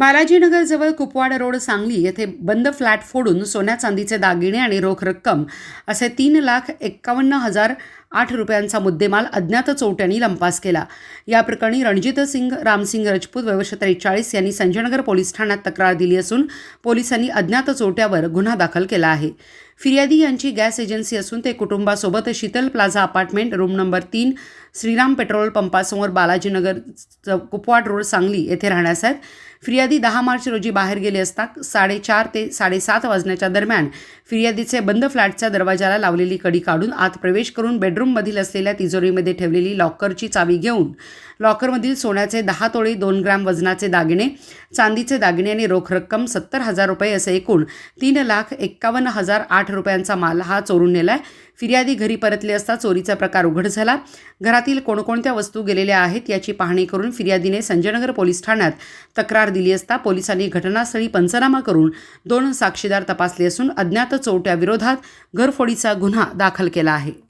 बालाजीनगरजवळ Kupwad road Sangli येथे बंद flat फोडून सोन्या चांदीचे दागिने आणि रोख रक्कम असे तीन लाख एक्कावन्न हजार आठ रुपयांचा मुद्देमाल अज्ञात चोरट्यांनी लंपास केला. या प्रकरणी रणजित सिंग रामसिंग राजपूत वयवर्ष त्रेचाळीस यांनी संजयनगर पोलीस ठाण्यात तक्रार दिली असून पोलिसांनी अज्ञात चोरट्यावर गुन्हा दाखल केला आहे. फिर्यादी यांची गॅस एजन्सी असून ते कुटुंबासोबत Sheetal plaza apartment room number तीन श्रीराम पेट्रोल पंपासमोर बालाजीनगर च- कुपवाड रोड सांगली येथे राहण्यास आहेत. फिर्यादी दहा मार्च रोजी बाहेर गेले असता साडेचार ते साडेसात वाजण्याच्या दरम्यान फिर्यादीचे बंद फ्लॅटच्या दरवाजाला लावलेली कडी काढून आत प्रवेश करून बेडरूममधील असलेल्या तिजोरीमध्ये ठेवलेली लॉकरची चावी घेऊन लॉकरमधील सोन्याचे दहा तोळे दोन ग्रॅम वजनाचे दागिने चांदीचे दागिने आणि रोख रक्कम सत्तर हजार रुपये असे एकूण तीन लाख एक्कावन्न हजार आठ रुपयांचा माल हा चोरून नेलाय. फिर्यादी घरी परतले असता चोरीचा प्रकार उघड झाला. घरातील कोणकोणत्या वस्तू गेलेल्या आहेत याची पाहणी करून फिर्यादीने संजयनगर पोलीस ठाण्यात तक्रार दिली असता पोलिसांनी घटनास्थळी पंचनामा करून दोन साक्षीदार तपासले असून अज्ञात चोरट्याविरोधात घरफोडीचा गुन्हा दाखल केला आहे.